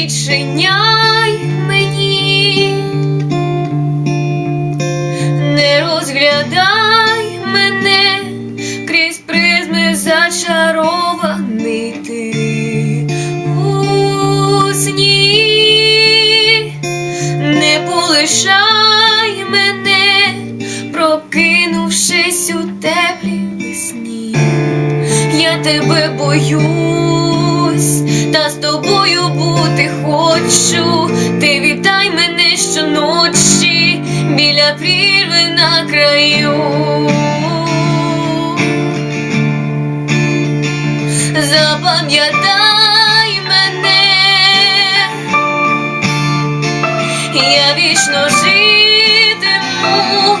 відчиняй мені, не розглядай мене крізь призми зачарований ти у сні, не полишай мене, прокинувшись у теплій весні. Я тебе боюсь, та з тобою бути хочу. Ти вітай мене щоночі біля прірви на краю. Запам'ятай мене, я вічно житиму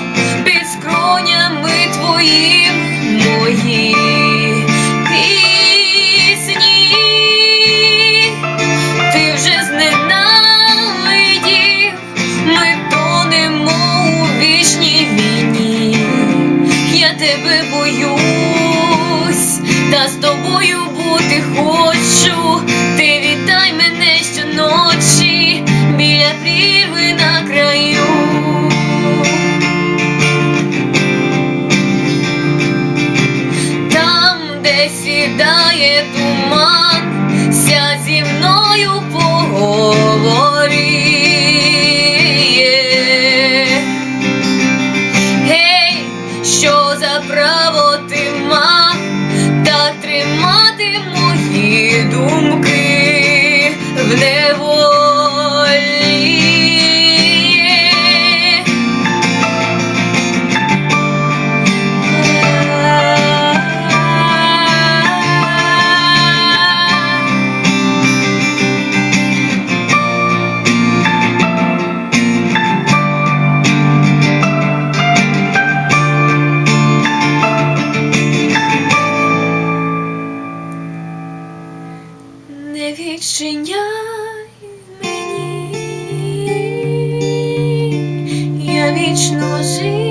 тебе боюсь, та з тобою бути хочу. Ти вітай мене щоночі біля прірви на краю. Там, де сідає туман, ся зі Не відчиняй мені, я вічно жив.